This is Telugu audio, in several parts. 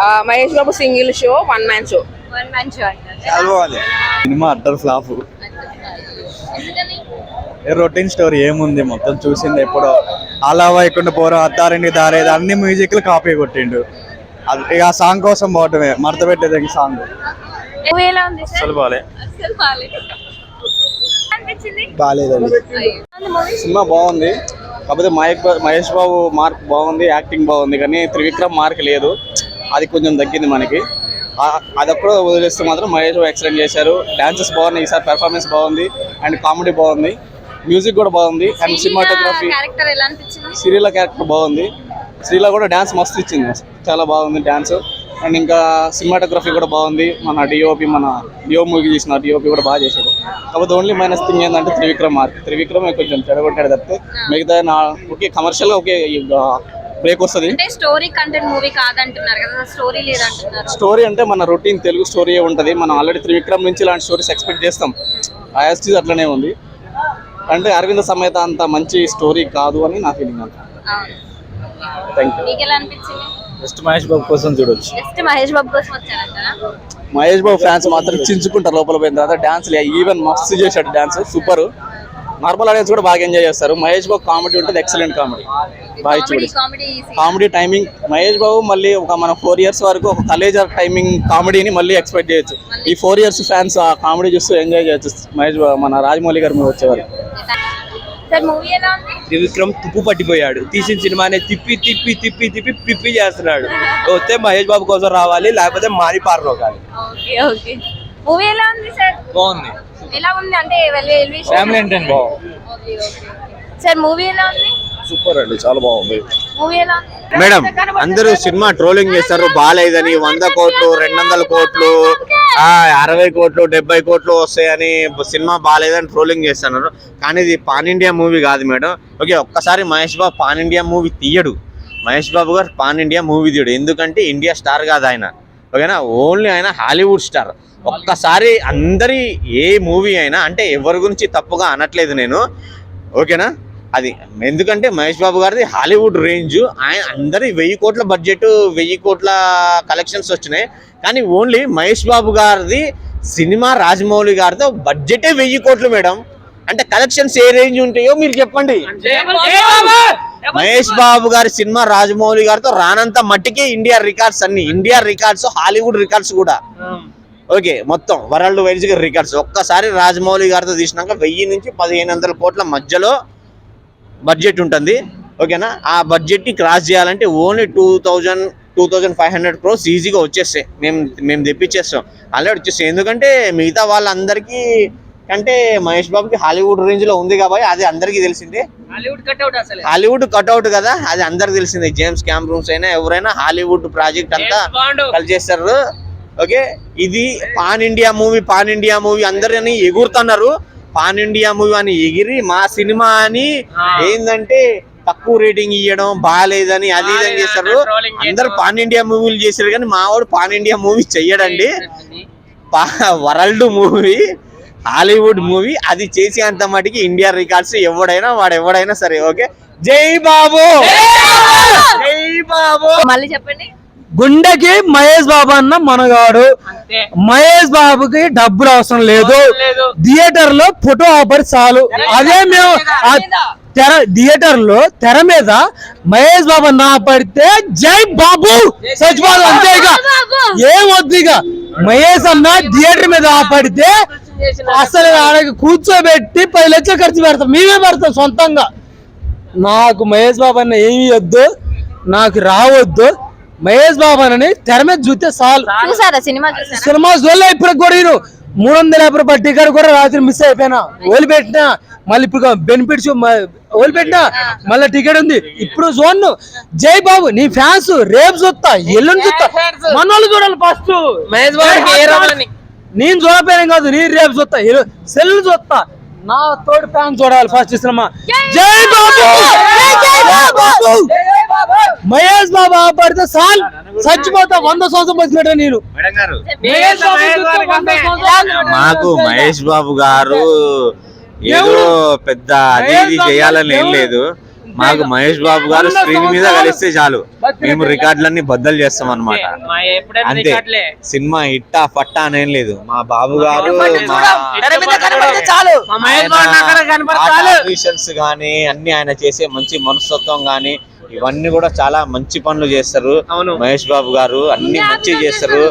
ఆ, Mahesh Babu single show one man show. One man cinema utter flop. Routine story ఏముంది? మొత్తం చూసింది ఎప్పుడో. అలా వైకుండా పోరా అత్తారింటి దారేది అన్ని మ్యూజిక్లు కాపీ కొట్టిండు. అది ఇక ఆ సాంగ్ కోసం పోవటమే. మడత పెట్టేది సాంగ్. అసలు బాలే. బాగాలేదండి. సినిమా బాగుంది. కాకపోతే మహేష్ బాబు మార్క్ బాగుంది యాక్టింగ్ బాగుంది. కానీ త్రివిక్రమ్ మార్క్ లేదు. అది కొంచెం తగ్గింది మనకి. అదొక్కడు వదిలేస్తే మాత్రం మహేష్ బాబు ఎక్సలెంట్ చేశారు. డాన్సెస్ బాగున్నాయి. ఈసారి పెర్ఫార్మెన్స్ బాగుంది. అండ్ కామెడీ బాగుంది. మ్యూజిక్ కూడా బాగుంది. అండ్ సినిమాటోగ్రఫీ శ్రీల క్యారెక్టర్ బాగుంది. శ్రీల కూడా డ్యాన్స్ మస్తు ఇచ్చింది. చాలా బాగుంది డ్యాన్స్ అండ్ ఇంకా సినిమాటోగ్రఫీ కూడా బాగుంది. మన డిఓపి మన డిఓ మూవీ చేసిన డిఓపి కూడా బాగా చేశాడు. కాకపోతే ఓన్లీ మైనస్ థింగ్ ఏంటంటే త్రివిక్రమ్ మార్క్ త్రివిక్రమ్ కొంచెం చెడగొట్టాడు తప్పితే మిగతా నా ఓకే కమర్షియల్గా ఓకే బ్రేక్ వస్తుంది? అంటే స్టోరీ కంటెంట్ మూవీ కాదంటున్నారు కదా స్టోరీ లేదంటున్నారు. స్టోరీ అంటే మన రొటీన్ తెలుగు స్టోరీ ఉంటుంది? మనం ఆల్రెడీ త్రివిక్రమ్ నుంచి ఇలాంటి స్టోరీస్ ఎక్స్పెక్ట్ చేస్తాం. ఐఎస్టీ అట్లనే ఉంది. అంటే అరవింద సమేత అంత మంచి స్టోరీ కాదు అని నా ఫీలింగ్ అంత. జస్ట్ మహేష్ బాబు కోసం చూడొచ్చు. మహేష్ బాబు కోసం మహేష్ బాబు ఫ్యాన్స్ మాత్రం చించుకుంటారు లోపల పోయిన తర్వాత. డాన్స్ ఈవెన్ మస్తు చేశాడు డాన్స్ సూపర్ నార్మల్ ఆడియన్స్ కూడా బాగా ఎంజాయ్ చేస్తారు. మహేష్ బాబు కామెడీ ఉంటుంది ఎక్సలెంట్ కామెడీ బాగా చూడి. కామెడీ టైమింగ్ మహేష్ బాబు మళ్ళీ ఒక మన ఫోర్ ఇయర్స్ వరకు ఒక కలేజర్ టైమింగ్ కామెడీని మళ్ళీ ఎక్స్పెక్ట్ చేయొచ్చు. ఈ ఫోర్ ఇయర్స్ ఫ్యాన్స్ ఆ కామెడీ చూస్తూ ఎంజాయ్ చేయొచ్చు. మహేష్ బాబు మన రాజమౌళి గారు మీద వచ్చేవారు సార్ మూవీ ఎలా ఉంది? త్రివిక్రమ్ తుప్పు పట్టిపోయాడు. తీసిన సినిమాని తిప్పి తిప్పి తిప్పి తిప్పి పిప్పి చేస్తున్నాడు. వస్తే మహేష్ బాబు కోసం రావాలి లేకపోతే మారి ఓకే ఓకే. మూవీ ఎలా ఉంది సార్ బాగుంది. ఎలా ఉంది? అంటే ఫ్యామిలీ బాగుంది సార్ మూవీ ఎలా ఉంది? సూపర్ అండి చాలా బాగుంది. మూవీ ఎలా ఉంది? మేడం అందరూ సినిమా ట్రోలింగ్ చేస్తారు బాగాలేదని వంద కోట్లు రెండు వందల కోట్లు ఆ అరవై కోట్లు డెబ్బై కోట్లు వస్తాయని సినిమా బాగాలేదని ట్రోలింగ్ చేస్తున్నారు. కానీ ఇది పాన్ ఇండియా మూవీ కాదు మేడం. ఓకే ఒక్కసారి Mahesh Babu pan India movie తీయడు. Mahesh Babu garu pan India movie తీయడు. ఎందుకంటే ఇండియా స్టార్ కాదు ఆయన. ఓకేనా? ఓన్లీ ఆయన హాలీవుడ్ స్టార్. ఒక్కసారి అందరి ఏ మూవీ అయినా అంటే ఎవరి గురించి తప్పుగా అనట్లేదు నేను. ఓకేనా? అది ఎందుకంటే మహేష్ బాబు గారిది హాలీవుడ్ రేంజ్. ఆయన అందరి వెయ్యి కోట్ల బడ్జెట్ వెయ్యి కోట్ల కలెక్షన్స్ వచ్చినాయి. కానీ ఓన్లీ మహేష్ బాబు గారిది సినిమా రాజమౌళి గారితో బడ్జెటే వెయ్యి కోట్లు మేడం. అంటే కలెక్షన్స్ ఏ రేంజ్ ఉంటాయో మీరు చెప్పండి. మహేష్ బాబు గారి సినిమా రాజమౌళి గారితో రానంత మట్టికే ఇండియా రికార్డ్స్ అన్ని. ఇండియా రికార్డ్స్ హాలీవుడ్ రికార్డ్స్ కూడా. ఓకే మొత్తం వరల్డ్ వైజ్గా రికార్డ్స్. ఒక్కసారి రాజమౌళి గారితో తీసినాక వెయ్యి నుంచి పదిహేను వందల కోట్ల మధ్యలో బడ్జెట్ ఉంటుంది. ఓకేనా? ఆ బడ్జెట్ని క్రాస్ చేయాలంటే only two thousand two thousand five hundred crores ఈజీగా వచ్చేస్తాయి. మేము మేము తెప్పించేస్తాం. ఆల్రెడీ వచ్చేస్తాయి. ఎందుకంటే మిగతా వాళ్ళందరికీ కంటే మహేష్ బాబుకి హాలీవుడ్ రేంజ్లో ఉంది కాబట్టి అది అందరికీ తెలిసిందే. హాలీవుడ్ కట్అవుట్ అసలు. హాలీవుడ్ కట్అవుట్ కదా అది అందరికి తెలిసిందే. జేమ్స్ క్యామ్రూన్స్ అయినా ఎవరైనా హాలీవుడ్ ప్రాజెక్ట్ అంతా కలిసేస్తారు ఓకే? ఇది pan India movie pan India movie అందరిని ఎగురుతున్నారు. పాన్ ఇండియా మూవీ అని ఎగిరి మా సినిమా అని ఏంటంటే తక్కువ రేటింగ్ ఇవ్వడం బాగాలేదని అది ఇది అని చేస్తారు. అందరు పాన్ ఇండియా మూవీలు చేశారు కానీ మా వాడు pan India movie చెయ్యడండి. World movie. Hollywood movie అది చేసేంత మటుకి ఇండియా రికార్డ్స్ ఎవడైనా వాడు ఎవడైనా సరే ఓకే? జై బాబు! జై బాబు! మళ్ళీ చెప్పండి. గుండెకి మహేష్ బాబు అన్న మనగాడు. మహేష్ బాబుకి డబ్బులు అవసరం లేదు. థియేటర్లో ఫోటో ఆపరి చాలు. అదే మేము తెర థియేటర్లో తెర మీద మహేష్ బాబు అన్న పడితే జై బాబు! చచ్చిపోదు అంతే ఇక. ఏం వద్దు ఇక. మహేష్ అన్న థియేటర్ మీద ఆపడితే అసలు ఆడకి కూర్చోబెట్టి పది లక్షలు ఖర్చు పెడతాం. మేమే పెడతాం సొంతంగా. నాకు మహేష్ బాబు అన్న ఏమి వద్దు నాకు రావద్దు. మహేష్ బాబు అని తెర మీద చూస్తే చాలు. చూసారా? సినిమా చూసారా? సినిమా చూడలే ఇప్పుడు కూడా నేను మూడు వందల యాభై రూపాయల టికెట్ కూడా రాత్రి మిస్ అయిపోయినా. వదిలిపెట్టినా. మళ్ళీ ఇప్పుడు బెనిఫిట్స్ వదిలిపెట్టినా. మళ్ళీ టికెట్ ఉంది. ఇప్పుడు చూడను. జై బాబు నీ ఫ్యాన్స్ రేపు చూస్తా ఎల్లుండి చూస్తా. మన వాళ్ళు చూడాలి ఫస్ట్ మహేష్ రోలని? నేను చూడపోయాను కాదు నేను రేపు చూస్తా సెల్ చూస్తా. నా తోడు ఫ్యాన్ చూడాలి ఫస్ట్ సినిమా. జై బాబు! బాబు! మహేష్ బాబు ఆపడితే సాల్ చచ్చిపోతా వంద సంవత్సరం బతికినట్టు నేను. మాకు మహేష్ బాబు గారు ఏదో పెద్ద అది చేయాలని ఏం లేదు. మాకు మహేష్ బాబు గారు స్క్రీన్ మీద కలిస్తే చాలు. మేము రికార్డులన్నీ బద్దలు చేస్తాం అనమాట అంతే. సినిమా ఇట్టా పట్టా అనేం లేదు. మా బాబు గారు గానీ అన్ని ఆయన చేసే మంచి మనస్తత్వం గానీ ఇవన్నీ కూడా చాలా మంచి పనులు చేస్తారు. మహేష్ బాబు గారు అన్ని మంచి చేస్తారు.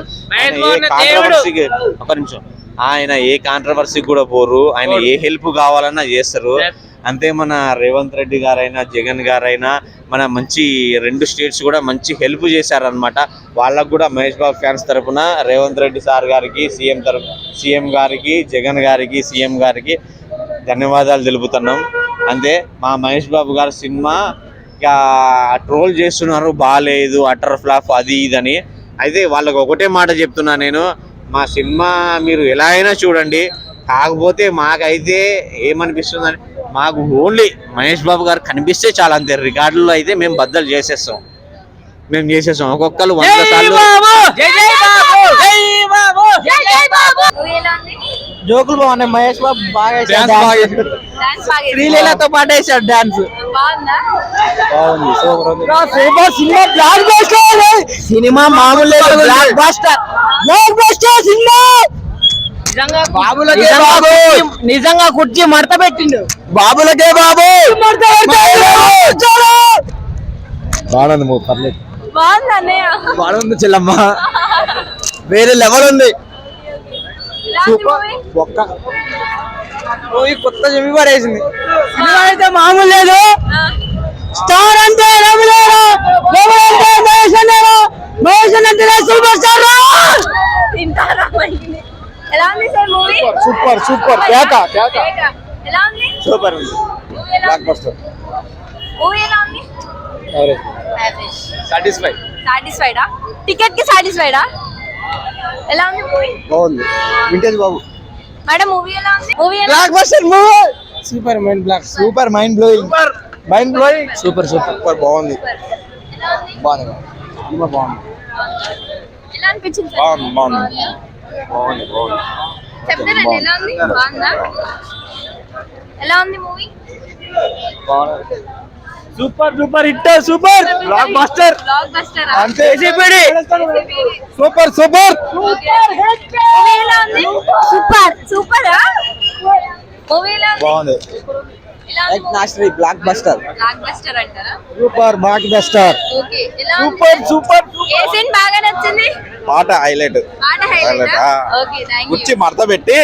ఒక నిమిషం. ఆయన ఏ కాంట్రవర్సీకి కూడా పోరు. ఆయన ఏ హెల్ప్ కావాలన్నా చేస్తారు. అంతే మన రేవంత్ రెడ్డి గారైనా జగన్ గారైనా మన మంచి రెండు స్టేట్స్ కూడా మంచి హెల్ప్ చేశారనమాట వాళ్ళకు కూడా మహేష్ బాబు ఫ్యాన్స్ తరపున రేవంత్ రెడ్డి సార్ గారికి సీఎం తరఫు సీఎం గారికి జగన్ గారికి సీఎం గారికి ధన్యవాదాలు తెలుపుతున్నాం. అంతే మా మహేష్ బాబు గారి సినిమా ఇక ట్రోల్ చేస్తున్నారు బాగాలేదు అటర్ ఫ్లాప్ అది ఇదని. అయితే వాళ్ళకి ఒకటే మాట చెప్తున్నా నేను మా సినిమా మీరు ఎలా అయినా చూడండి కాకపోతే మాకైతే ఏమనిపిస్తుందని మాకు ఓన్లీ మహేష్ బాబు గారు కనిపిస్తే చాలా అంతే. రికార్డుల్లో అయితే మేము బద్దలు చేసేస్తాం. మేము చేసేస్తాం. ఒక్కొక్కరు వంద సార్లు జోకులు బాగున్నాయి. మహేష్ బాబు బాగా? శ్రీలీలతో పాటు వేసాడు dance. Cinema blockbuster cinema మామూలు లేదు blockbuster blockbuster cinema. నిజంగా కుర్చీ మడత పెట్టిండు. బాబులకే బాబు! బాగుంది పర్లేదు. బాగుంది చెల్లమ్మ. వేరే లెవెల్ ఉంది. ఒక్క కొత్త చెవి పడేసింది. సినిమా అయితే మామూలు లేదు. స్టార్ అంటే రమలేరు రమలంటే మహేష్ అన్నారు మహేష్ అంటే సూపర్ స్టార్ తింటారా? ఎలా ఉంది సార్ మూవీ సూపర్ సూపర్ కేక కేక ఎలా ఉంది సూపర్ ఉంది మూవీ ఎలా బ్లాక్ ఉంది బస్టర్ మూవీ ఎలా ఉంది యావరేజ్ సాటిస్ఫై సాటిస్ఫైడా టికెట్కి సాటిస్ఫైడా ఎలా ఉంది మూవీ బాగుంది వింటేజ్ బాబు మేడం మూవీ ఎలా ఉంది మూవీ ఎలా blockbuster movie super mind block super mind blowing mind blowing super super super బాగుంది ఎలా ఉంది బాగుంది సినిమా బాగుంది ఎలా అనిపించింది సార్? బాగుంది బాగుంది బాగుంది బాగుంది. చెప్తారండి ఎలా ఉంది? బాగుందా? ఎలా ఉంది movie? Super super hit super. Blockbuster blockbuster అంతే ఏసీపీడి. Super super. మూవీ ఎలా ఉంది? సూపర్. సూపర్? మూవీ ఎలా ఉంది? బాగుంది. నాస్ట్రీ బ్లాక్ బస్టర్. బ్లాక్ బస్టర్ అంటారా? Super blockbuster. ఓకే ఎలా ఉంది. Super super. ఏ సీన్ బాగా నచ్చింది? పాట హైలైట్. పాట హైలైట్. ఓకే కుర్చీ మడత పెట్టి.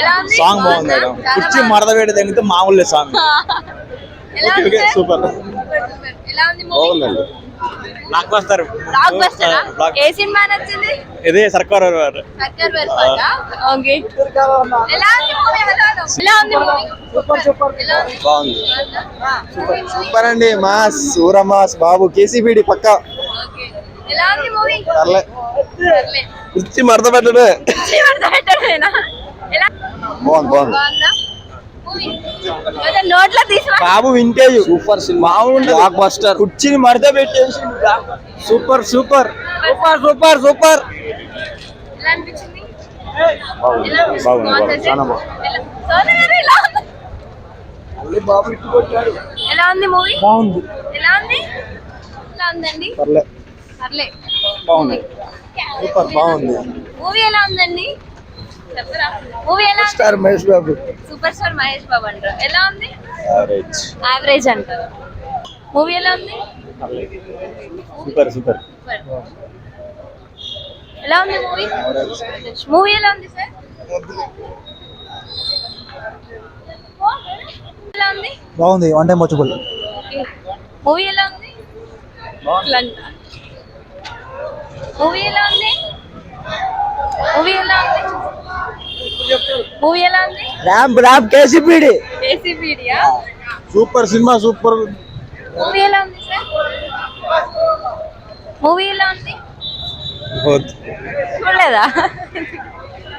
ఎలా ఉంది? సాంగ్ బాగుంది కుర్చీ. మడత పెట్టి తగ్గితే మామూలు song okay? Super. Super, super. ఎలా ఉంది మూవీ బాగుందండి. Blockbuster. Blockbuster? Block- ఏ సినిమా నచ్చింది? ఇదే సర్కార్ సర్కార్ ఓకే. ఎలా ఉంది మూవీ బాగుంది. సూపర్. సూపర్. అండి మాస్ సూరమాస్ బాబు కేసీబీడి పక్క. కుర్చీ మడత పెట్టడు బాగుంది బాగుంది. Babu vintage super cinema. Blockbuster కుర్చీని మడత పెట్టేసి super super. Super. Super super బాగుంది? బాగుంది బాగుందా. బాగుంది. చాలా సార్? బాగుంది ఎలా- ఉంది? మూవీ? బాగుంది. ఎలా ఉంది? ఎలా ఉందండి? పర్లే. పర్లే. బాగుంది. సూపర్ బాగుంది. మూవీ ఎలా ఉందండి? చెప్పరా మూవీ ఎలా ఉంది? Star Mahesh Babu. Super star Mahesh Babu అంటారు. ఎలా ఉంది? యావరేజ్ యావరేజ్ అంటారు. మూవీ ఎలా ఉంది? Super super. సూపర్. ఎలా ఉంది మూవీ? మూవీ ఎలా ఉంది సార్? ఎలా ఉంది బాగుంది వన్ టైం వచ్చుకోవాలి మూవీ ఎలా ఉంది మూవీ ఎలా ఉంది మూవీ ఎలా ఉంది మూవీ ఎలా ఉంది ర్యామ్ ర్యామ్ కేసీపీడి ఏసీపీడియా సూపర్ సినిమా సూపర్ మూవీ ఎలా ఉంది సార్? మూవీ ఎలా ఉంది చూడలేదా?